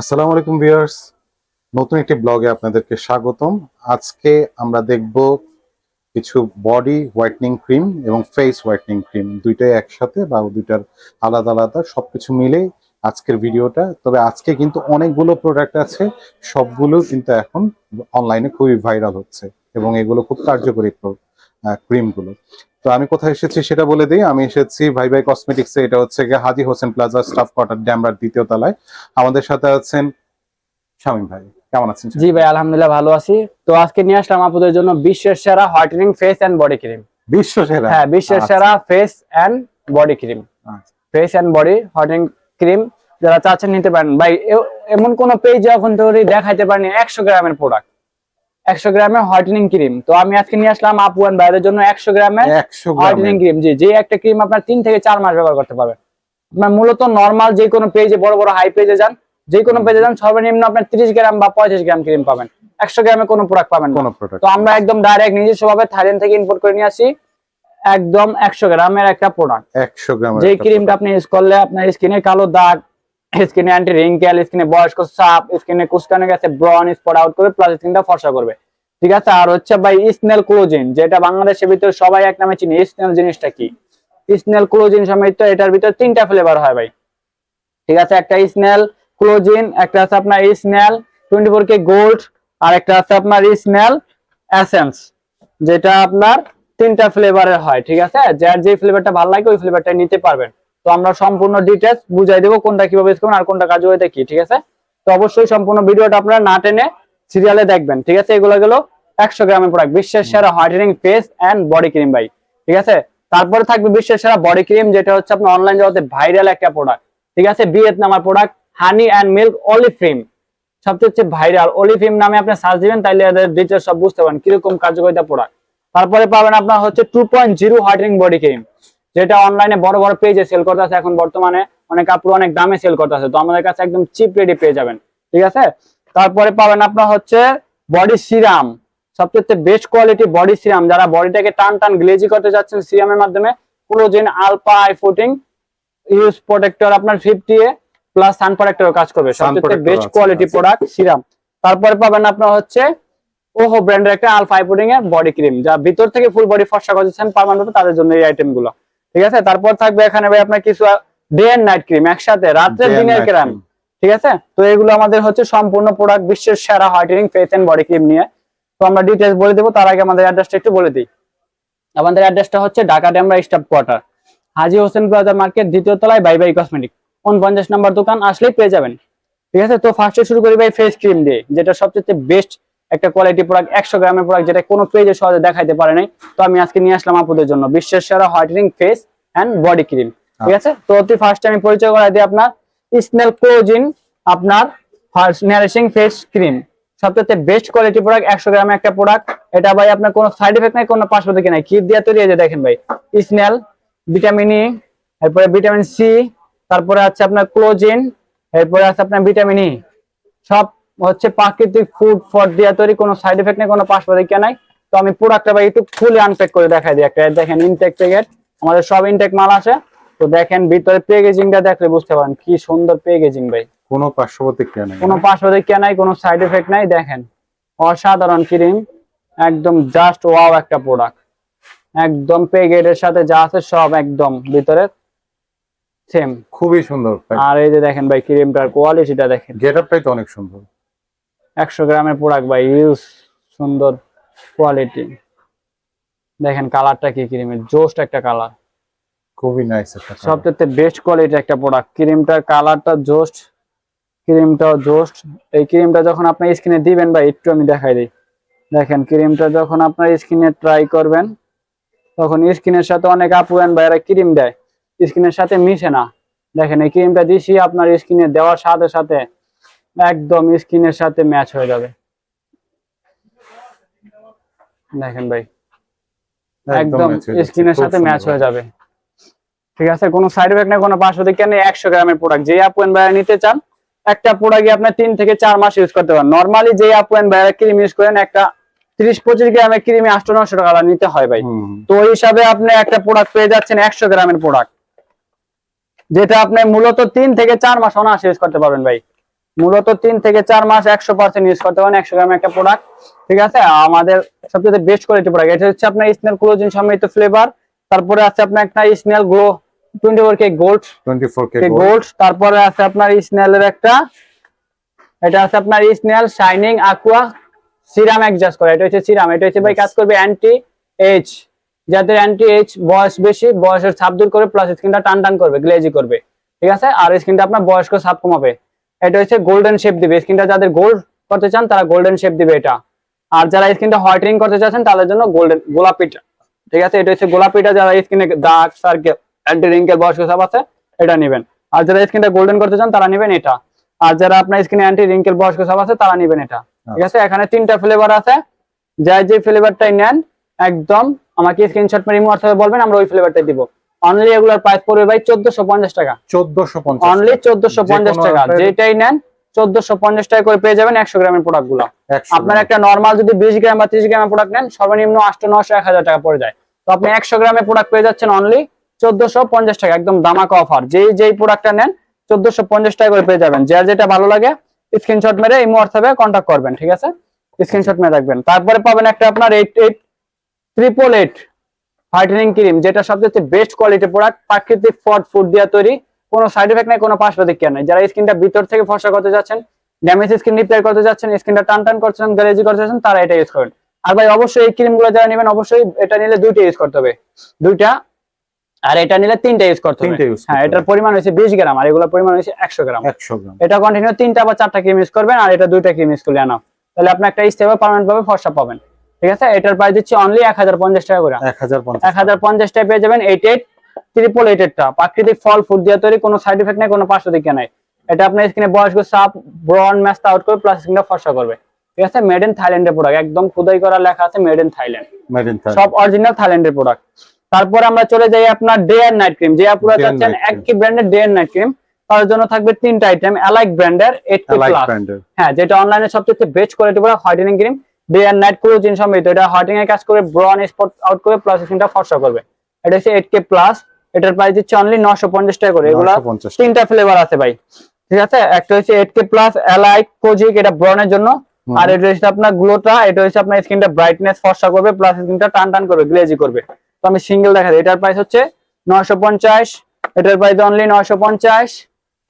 আসসালামু আলাইকুম ভিউয়ার্স। নতুন একটি ব্লগে আপনাদেরকে স্বাগতম। আজকে আমরা দেখব কিছু বডি হোয়াইটনিং ক্রিম এবং ফেস হোয়াইটনিং ক্রিম। দুইটাই একসাথে বা দুইটার আলাদা আলাদা সবকিছু মিলে আজকের ভিডিওটা। তবে আজকে কিন্তু অনেকগুলো প্রোডাক্ট আছে, সবগুলো কিন্তু এখন অনলাইনে খুবই ভাইরাল হচ্ছে এবং এগুলো খুব কার্যকরী ক্রিমগুলো তো আমি কোথায় এসেছি সেটা বলে দিই। আমি এসেছি ভাই ভাই কসমেটিক্সে এটা হচ্ছে গিয়ে Haji Hossain Plaza staff quarter ড্যামরার দ্বিতীয় তলায়। আমাদের সাথে আছেন শামীম ভাই। কেমন আছেন জি ভাই আলহামদুলিল্লাহ ভালো আছি। তো আজকে নিয়ে আসলাম আপনাদের জন্য বিশ্বের সেরা whitening face and body cream বিশ্ব সেরা? হ্যাঁ বিশ্বের আচ্ছা। সেরা face and body cream. Face and body whitening cream যারা চাচ্ছেন নিতে পারেন। ভাই এমন কোন পেজ এখন তৈরি দেখাইতে পারেনি একশো গ্রামের প্রোডাক্ট একশো গ্রামের হোয়াইটেনিং ক্রিম। তো আমি আজকে নিয়ে আসলাম আপু জন্য একশো গ্রামের একশো হোয়াইটেনিং ক্রিম। জি যে একটা ক্রিম আপনার থেকে মাস ব্যবহার করতে পারবেন। আপনার মূলত নর্মাল যে কোনো পেজে বড় বড় হাই পেজে যান যে কোনো পেজে যান সর্বনিম্ন আপনার তিরিশ গ্রাম বা পঁয়ত্রিশ গ্রাম ক্রিম পাবেন। একশো গ্রামে কোনো প্রোডাক্ট পাবেন না। তো আমরা একদম ডাইরেক্ট নিজস্ব ভাবে থাইল্যান্ড থেকে ইম্পোর্ট করে নিয়ে আসি। একদম একশো গ্রামের একটা প্রোডাক্ট একশো গ্রাম যে ক্রিমটা আপনি ইউজ করলে আপনার স্কিনে কালো দাগ স্কিনে অ্যান্টি রিঙ্কেল স্কিনে বয়স্ক সাপ, স্কিনে কুচকানো গেছে ব্রন স্পট আউট করে প্লাস স্কিনটা ফর্সা করবে। ঠিক আছে? আর হচ্ছে ভাই স্নেল ক্লোজিন যেটা বাংলাদেশের ভিতরে সবাই এক নামে চিনি স্নেল জিনিসটা কি? স্নেল ক্লোজিন সমেত এটার ভিতরে তিনটা ফ্লেভার হয় ভাই। ঠিক আছে? একটা স্নেল ক্লোজিন একটা আছে আপনার snail twenty four K gold আর একটা আছে আপনার স্নেল এসেন্স যেটা আপনার তিনটা ফ্লেভারের হয়। ঠিক আছে? যার যে ফ্লেভারটা ভালো লাগে, ওই ফ্লেভারটা নিতে পারবেন। তো আমরা সম্পূর্ণ ডিটেলস বুঝাই দেবো কোনটা কীভাবে ইউজ করবেন আর কোনটা কার্যকারিতা কি, ঠিক আছে? তো অবশ্যই সম্পূর্ণ ভিডিওটা আপনারা না টেনে সিরিয়ালে দেখবেন, ঠিক আছে? এগুলো গেলো একশো গ্রামের প্রোডাক্ট বিশ্বের সেরা whitening face and body cream ভাই, ঠিক আছে? তারপরে থাকবে বিশ্বের সেরা বডি ক্রিম যেটা হচ্ছে আপনার অনলাইন জগতে ভাইরাল একটা প্রোডাক্ট ঠিক আছে? ভিয়েতনামার product honey and milk olive cream সবচেয়ে হচ্ছে ভাইরাল অলিভ ক্রিম নামে আপনি সার্চ দিবেন, তাইলে এদের ডিটেলস সব বুঝতে পারেন কীরকম কার্যকারিতা প্রোডাক্ট তারপরে পাবেন আপনার হচ্ছে two point zero whitening body cream যেটা অনলাইনে বড় বড় পেজে সেল করতেছে এখন বর্তমানে অনেক কাপড় অনেক দামে সেল করতেছে তো আমাদের কাছে একদম চিপ রেডি পেয়ে যাবেন ঠিক আছে? তারপরে পাবেন আপনার হচ্ছে বডি সিরাম সবচেয়ে বেস্ট কোয়ালিটি বডি সিরাম যারা বডিটাকে টান টান গ্লেজি করতে যাচ্ছেন সিরামের মাধ্যমে কোলোজেন আলফা আই ফুটিং ইউজ প্রোটেক্টর আপনার fifty A plus sun protector কাজ করবে। সবচেয়ে বেস্ট কোয়ালিটি প্রোডাক্ট সিরাম তারপরে পাবেন আপনার হচ্ছে ওহো ব্র্যান্ডের একটা আলফা আই ফুটিং এর বডি ক্রিম যা ভিতর থেকে ফুল বডি ফর্সা করতেছেন পারমানেন্ট তাদের জন্য এই আইটেমগুলো। ঠিক আছে? তারপর থাকবে এখানে ভাই আপনার কিছু ডে এন্ড নাইট ক্রিম একসাথে রাত্রে Day দিনের ক্রিম ঠিক আছে? তো এগুলো আমাদের হচ্ছে সম্পূর্ণ প্রোডাক্ট বিশ্বের সেরা whitening face and body cream নিয়ে। তো আমরা ডিটেলস বলে দেবো তার আগে আমাদের অ্যাড্রেসটা একটু বলে দিই। আমাদের অ্যাড্রেসটা হচ্ছে Dhaka Demra staff quarter. Haji Hossain Plaza market দ্বিতীয় তলায় বাই বাই কসমেটিক। উনপঞ্চাশ নাম্বার দোকান আসলেই পেয়ে যাবেন। ঠিক আছে? তো ফার্স্টে শুরু করি ভাই ফেস ক্রিম দিয়ে যেটা সবচেয়ে বেস্ট একটা কোয়ালিটি প্রোডাক্ট একশো গ্রামের প্রোডাক্ট যেটা কোনো পেজে সহজে দেখাইতে পারে নাই। তো আমি আজকে নিয়ে আসলাম আপনাদের জন্য। বিশ্বের সেরা whitening face and body cream ঠিক আছে? তো অতি ফার্স্টে আমি পরিচয় করাই দিই আপনার স্নেল ক্লোজিন আপনার নারিশিং ফেস ক্রিম সবচেয়ে বেস্ট কোয়ালিটি প্রোডাক্ট একশো গ্রামের একটা প্রোডাক্ট এটা ভাই আপনার কোনো সাইড এফেক্ট নাই কোনো পার্শ্ব দিকে নাই। কিট দিয়ে তৈরি এই যে দেখেন ভাই। স্নেল ভিটামিন ই এরপরে ভিটামিন সি তারপরে আছে আপনার ক্লোজিন এরপরে আছে আপনার ভিটামিন ই সব হচ্ছে প্রাকৃতিক ফুড ফর দিয়ে তৈরি কোনো সাইড এফেক্ট নেই কোনো পার্শ্ব দিকে নাই। তো আমি প্রোডাক্টটা ভাই একটু ফুলি আনপ্যাক করে দেখাই দিই একটা। দেখেন ইনটেক প্যাকেট আমাদের সব ইনটেক মাল আছে। তো দেখেন ভিতরে প্যাকেজিংটা দেখলে বুঝতে পারেন কি সুন্দর প্যাকেজিং ভাই। কোনো পার্শ্ববর্তী নেই। কোনো পার্শ্বদিক নাই কোনো সাইড এফেক্ট নাই দেখেন। অসাধারণ ক্রিম একদম জাস্ট ওয়াও একটা প্রোডাক্ট একদম প্যাকেটের সাথে যা আছে সব একদম ভিতরে সেম খুবই সুন্দর। আর এই যে দেখেন ভাই ক্রিমটার কোয়ালিটিটা দেখেন। গেট আপটাই তো অনেক সুন্দর। একশো গ্রামের প্রোডাক্ট ভাই ইউজ সুন্দর কোয়ালিটি দেখেন কালারটা কি ক্রিমের জোস্ট একটা কালার খুবই নাইস সবচেয়ে বেস্ট কোয়ালিটি একটা প্রোডাক্ট ক্রিমটার কালারটা জোস্ট ক্রিমটাও জোস্ট। এই ক্রিমটা যখন আপনার স্কিনে দিবেন বা একটু আমি দেখাই দিই। দেখেন ক্রিমটা যখন আপনার স্কিনে ট্রাই করবেন তখন স্কিনের সাথে অনেক আপুয়েন বা এরা ক্রিম দেয়। স্কিনের সাথে মিশে না। দেখেন এই ক্রিমটা দিছি আপনার স্কিনে দেওয়ার সাথে সাথে একদম স্কিনের সাথে ম্যাচ হয়ে যাবে। দেখেন ভাই। একদম স্কিনের সাথে ম্যাচ হয়ে যাবে। ঠিক আছে কোনো সাইড এফেক্ট নেই কোনো পার্শ্ব দিকে নেই একশো গ্রামের প্রোডাক্ট যে এন্ড বাইরে নিতে চান একটা প্রোডাক্ট আপনার তিন থেকে চার মাস ইউজ করতে পারেন। নর্মালি যে এন্ড বাইরে ক্রিম ইউজ করেন একটা তিরিশ পঁচিশ গ্রামের ক্রিমে আটশো নশো টাকা নিতে হয় ভাই। তো ওই হিসাবে আপনি একটা প্রোডাক্ট পেয়ে যাচ্ছেন একশো গ্রামের প্রোডাক্ট যেটা আপনি মূলত তিন থেকে চার মাস অনায়াসে ইউজ করতে পারবেন ভাই। মূলত তিন থেকে চার মাস একশো পার্সেন্ট ইউজ করতে পারেন একশো গ্রাম একটা প্রোডাক্ট ঠিক আছে? আমাদের সবচেয়ে বেস্ট কোয়ালিটি প্রোডাক্ট এটা হচ্ছে আপনার স্নেল ক্লোজিন সম্মিলিত ফ্লেভার তারপরে আছে আপনার একটা snail glow twenty four K gold twenty four K gold তারপরে আছে আপনার স্নেলের একটা এটা আছে আপনার snail shining aqua serum adjust করে এটা হচ্ছে সিরাম এটা হচ্ছে ভাই কাজ করবে অ্যান্টি এইচ যাদের অ্যান্টি এইচ বয়স বেশি বয়সের ছাপ দূর করে প্লাস স্কিনটা টান টান করবে গ্লেজি করবে ঠিক আছে? আর স্কিনটা আপনার বয়স্ক ছাপ কমাবে। এটা হচ্ছে গোল্ডেন শেপ দিবে। স্কিনটা যাদের গোল্ড করতে চান, তারা গোল্ডেন শেপ দিবে এটা। আর যারা স্কিনটা হোয়াইটেনিং করতে চাচ্ছেন, তাদের জন্য গোল্ডেন গোলাপিটা ঠিক আছে? এটা হচ্ছে গোলাপিটা যারা স্কিনে দাগ সার্কেল অ্যান্টি রিঙ্কেল বয়স্ক ছাপ আছে, এটা নেবেন। আর যারা স্কিনটা গোল্ডেন করতে চান, তারা নেবেন এটা। আর যারা আপনার স্কিনে অ্যান্টি রিঙ্কেল বয়স্ক ছাপ আছে, তারা নেবেন এটা। ঠিক আছে? এখানে তিনটা ফ্লেভার আছে। যাই যে ফ্লেভারটাই নেন, একদম আমাকে স্ক্রিনশট মেরে হোয়াটসঅ্যাপে বলবেন, আমরা ওই ফ্লেভারটাই দিব। অনলি এগুলোর প্রাইস পড়বে ভাই চোদ্দশো পঞ্চাশ টাকা। চোদ্দশো অনলি চোদ্দশো পঞ্চাশ যেকোনো টাকা। যেটাই নেন চোদ্দশো পঞ্চাশ টাকা করে পেয়ে যাবেন একশো গ্রামের প্রোডাক্টগুলো। আপনার একটা নর্মাল যদি বিশ গ্রাম বা ত্রিশ গ্রামের প্রোডাক্ট নেন সর্বনিম্ন আটশো নশো এক হাজার টাকা পড়ে যায়। তো আপনি একশো গ্রামের প্রোডাক্ট পেয়ে যাচ্ছেন অনলি চোদ্দশো পঞ্চাশ টাকা একদম দামাকা অফার যেই যেই প্রোডাক্টটা নেন চোদ্দশো পঞ্চাশ টাকা করে পেয়ে যাবেন। যার যেটা ভালো লাগে স্ক্রিনশট মেরে এই হোয়াটসঅ্যাপে কন্ট্যাক্ট করবেন ঠিক আছে? স্ক্রিনশট মেরে রাখবেন। তারপরে পাবেন একটা আপনার eight eight triple eight whitening cream যেটা সবচেয়ে বেস্ট কোয়ালিটি প্রোডাক্ট প্রাকৃতিক ফড ফুড দিয়ে তৈরি। কোনো সাইড এফেক্ট নাই কোনো পার্শ্ব প্রতিক্রিয়া নাই। যারা স্কিনটা ভিতর থেকে ফর্সা করতে যাচ্ছেন ড্যামেজ স্কিন রিপেয়ার করতে যাচ্ছেন স্কিনটা টান টান করছেন গ্যারেজি করতে যাচ্ছেন তারা এটা ইউজ করেন। আর ভাই অবশ্যই এই ক্রিমগুলো যারা নেবেন অবশ্যই এটা নিলে দুইটা ইউজ করতে হবে। দুইটা আর এটা নিলে তিনটা ইউজ করতে হবে। হ্যাঁ এটার পরিমাণ হয়েছে বিশ গ্রাম আর এগুলোর পরিমাণ হয়েছে একশো গ্রাম। একশো গ্রাম। এটা কন্টিনিউ তিনটা বা চারটা ক্রিম ইউজ করবেন আর এটা দুইটা ক্রিম ইউজ করলে আনা তাহলে আপনি একটা স্টেবল পার্মানেন্ট ভাবে ফর্সা পাবেন। ঠিক আছে? এটার প্রাইস দিচ্ছি অনলি এক হাজার পঞ্চাশ টাকা করে। এক হাজার পঞ্চাশ টাকা। পেয়ে যাবেন এইট এইট ট্রিপল এইট টা। প্রাকৃতিক ফল ফুড দিয়ে তৈরি কোনো সাইড এফেক্ট নেই কোনো পার্শ্ব দিকে নাই। এটা আপনার স্কিনে বয়স্ক সাপ ব্রন ম্যাস্ট আউট করে প্লাস স্কিনটা ফর্সা করবে। ঠিক আছে? মেড ইন থাইল্যান্ডের প্রোডাক্ট একদম খুদাই করা লেখা আছে made in Thailand made in সব অরিজিনাল থাইল্যান্ডের প্রোডাক্ট তারপর আমরা চলে যাই আপনার ডে এন্ড নাইট ক্রিম যে আপনারা চাচ্ছেন। একই ব্র্যান্ডের ডে এন্ড নাইট ক্রিম তার জন্য থাকবে তিনটা আইটেম অ্যালাইক ব্র্যান্ডের এইট প্লাস হ্যাঁ যেটা অনলাইনে সবচেয়ে বেস্ট কোয়ালিটি বলা whitening cream day and night collagen সমেত এটা হোয়াইটেনিং এর কাজ করে ব্রন স্পট আউট করে প্লাস স্কিনটা ফর্সা করবে। এটা হচ্ছে 8k প্লাস এটার প্রাইস হচ্ছে অনলি 950 টাকা করে। এগুলা তিনটা ফ্লেভার আছে ভাই। ঠিক আছে? একটা হচ্ছে 8k প্লাস এলাইক কোজিক এটা ব্রনের জন্য। আর এটা হচ্ছে আপনার গ্লোটা এটা হচ্ছে আপনার স্কিনটা ব্রাইটনেস ফর্সা করবে প্লাস স্কিনটা টান টান করবে গ্লেজি করবে। তো আমি সিঙ্গেল দেখা এটার প্রাইস হচ্ছে 950 এটার প্রাইস অনলি 950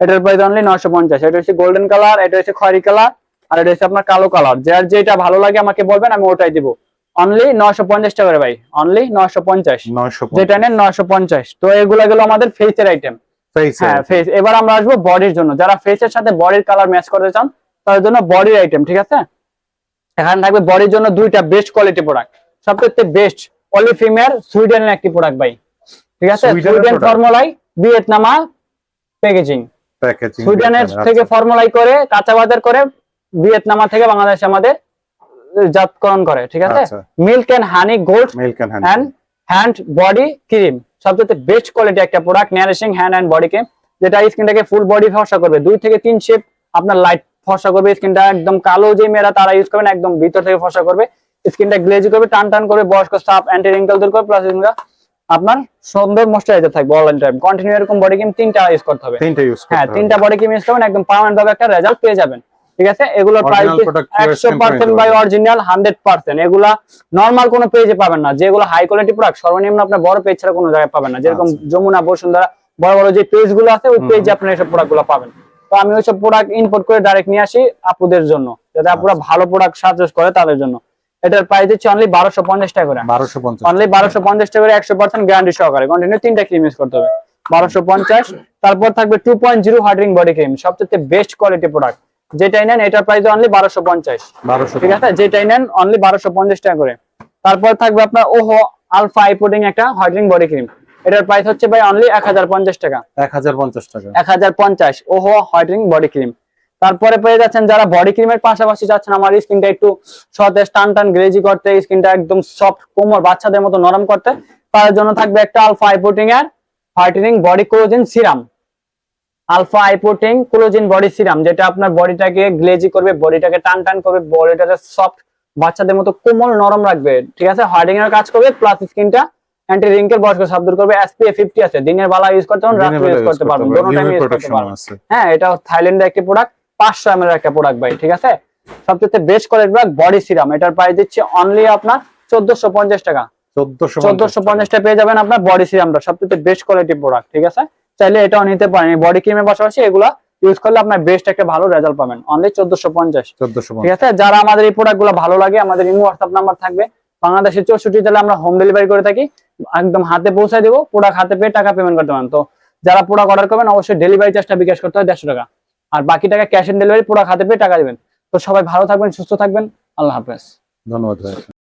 এটার প্রাইস অনলি 950 এটা হচ্ছে গোল্ডেন কালার এটা হচ্ছে খয়েরি কালার আর এটা হচ্ছে আপনার কালো কালার যার যেটা ভালো লাগে আমাকে বলবেন আমি ওটাই দিব। অনলি 950 টাকা করে ভাই। অনলি 950 নয়শো যেটা নেন 950 তো এগুলা গেল আমাদের ফেসের আইটেম হ্যাঁ ফেস এবার আমরা আসব বডির জন্য। যারা ফেসের সাথে বডির কালার ম্যাচ করতে চান তাদের জন্য বডির আইটেম ঠিক আছে? এখানে থাকবে বডির জন্য দুইটা বেস্ট কোয়ালিটি প্রোডাক্ট সবচেয়ে বেস্ট অলিফিমের সুইডেনের একটি প্রোডাক্ট ভাই। ঠিক আছে? সুইডেন? ফর্মুলাই ভিয়েতনামা প্যাকেজিং প্যাকেজিং সুইডেনের থেকে ফর্মুলাই করে কাঁচা বাজার করে ভিয়েতনামা থেকে বাংলাদেশে আমাদের জাতকরণ করে ঠিক আছে। Milk and honey gold milk and hand body cream সবচেয়ে বেস্ট কোয়ালিটি একটা product nourishing hand and body cream যেটা স্কিনটাকে ফুল বডি ফর্সা করবে। দুই থেকে তিন শেপ আপনার লাইট ফর্সা করবে স্কিনটা একদম কালো যে মেয়েরা তারা ইউজ করবেন একদম ভিতর থেকে ফর্সা করবে। স্কিনটা গ্লেজি করবে টান টান করে বয়স্ক সাপ অ্যান্টি রিঙ্কেল দূর করবে প্লাস আপনার সুন্দর ময়শ্চারাইজার থাকবে অল টাইম কন্টিনিউ এরকম বডি ক্রিম তিনটা ইউজ করতে হবে। তিনটা ইউজ হ্যাঁ তিনটা বডি ক্রিম ইউজ করবেন একদম পার্মানেন্ট ভাবে একটা রেজাল্ট পেয়ে যাবেন। ঠিক আছে? এগুলোর প্রাইস Original product pure একশো skin percent tone by original hundred percent এগুলা নর্মাল কোনো পেজে পাবেন না। যেগুলো হাই কোয়ালিটি প্রোডাক্ট সর্বনিম্ন আপনার বড় পেজ ছাড়া কোনো জায়গায় পাবেন না। যেরকম আচ্ছা। যমুনা বসুন্ধরা বড় বড় যে পেজগুলো আছে ওই। পেজে আপনার এসব প্রোডাক্টগুলো পাবেন। তো আমি ওইসব প্রোডাক্ট ইম্পোর্ট করে ডাইরেক্ট নিয়ে আসি আপুদের জন্য যাতে আপুরা আচ্ছা। ভালো প্রোডাক্ট সাজেস্ট করে তাদের জন্য। এটার প্রাইস হচ্ছে অনলি বারোশো পঞ্চাশ টাকা করে। বারোশো পঞ্চাশ। অনলি বারোশো পঞ্চাশ টাকা করে একশো পার্সেন্ট গ্যারান্টি সহকারে। কন্টিনিউ তিনটা ক্রিম ইউজ করতে হবে। বারোশো পঞ্চাশ তারপর থাকবে টু পয়েন্ট জিরো হার্ডিং বডি ক্রিম সবচেয়ে বেস্ট কোয়ালিটি প্রোডাক্ট যেটাই নেন এটার প্রাইস অনলি বারোশো পঞ্চাশ। বারোশো ঠিক আছে? যেটাই নেন অনলি বারোশো পঞ্চাশ টাকা করে। তারপর থাকবে আপনার ওহো আলফা আইপোডিং একটা হার্ডিং বডি ক্রিম এটার প্রাইস হচ্ছে ভাই অনলি এক হাজার পঞ্চাশ টাকা। এক হাজার পঞ্চাশ টাকা। এক হাজার পঞ্চাশ ওহো হোয়াইটেনিং বডি ক্রিম তারপরে পেয়ে যাচ্ছেন যারা বডি ক্রিমের পাশাপাশি যাচ্ছেন আমার স্কিনটা একটু সতেজ টান টান গ্রেজি করতে স্কিনটা একদম সফট কোমর বাচ্চাদের মতো নরম করতে তার জন্য থাকবে একটা আলফা আইপোটিং এর whitening body collagen serum alpha আইপোটিং collagen body serum যেটা আপনার বডিটাকে গ্লেজি করবে বডিটাকে টান টান করবে বডিটাকে সফট বাচ্চাদের মতো কোমল নরম রাখবে ঠিক আছে? হার্ডিং এর কাজ করবে প্লাস স্কিনটা অ্যান্টি রিঙ্কেল বয়স্ক সাব দূর করবে এসপিএফ ফিফটি আছে। দিনের বেলা ইউজ করতে পারেন রাত্রে ইউজ করতে পারবেন দোনো টাইম ইউজ করতে পারবেন হ্যাঁ এটা থাইল্যান্ডের একটি প্রোডাক্ট পাঁচশো এম এর একটা প্রোডাক্ট ভাই ঠিক আছে? সবচেয়ে best quality product body serum এটার প্রাইস দিচ্ছে অনলি আপনার চোদ্দশো পঞ্চাশ টাকা। চোদ্দশো চোদ্দশো পঞ্চাশটা পেয়ে যাবেন আপনার বডি সিরামটা সবচেয়ে বেস্ট কোয়ালিটি প্রোডাক্ট ঠিক আছে? চাইলে এটাও নিতে পারেন। বডি ক্রিমের পাশাপাশি এগুলা ইউজ করলে আপনার বেস্ট একটা ভালো রেজাল্ট পাবেন। অনলি চোদ্দশো পঞ্চাশ। চোদ্দশো ঠিক আছে? যারা আমাদের এই প্রোডাক্টগুলো ভালো লাগে আমাদের ইমো হোয়াটসঅ্যাপ নাম্বার থাকবে। বাংলাদেশের চৌষট্টি জেলে আমরা হোম ডেলিভারি করে থাকি। একদম হাতে পৌঁছে দেবো প্রোডাক্ট হাতে পেয়ে টাকা পেমেন্ট করতে পারেন। তো যারা প্রোডাক্ট অর্ডার করবেন অবশ্যই ডেলিভারি চার্জটা বিকাশ করতে হয় দেড়শো টাকা। আর বাকি টাকা ক্যাশ অন ডেলিভারি প্রোডাক্ট হাতে পেয়ে টাকা দেবেন। তো সবাই ভালো থাকবেন সুস্থ থাকবেন। আল্লাহ হাফেজ। ধন্যবাদ ভাই।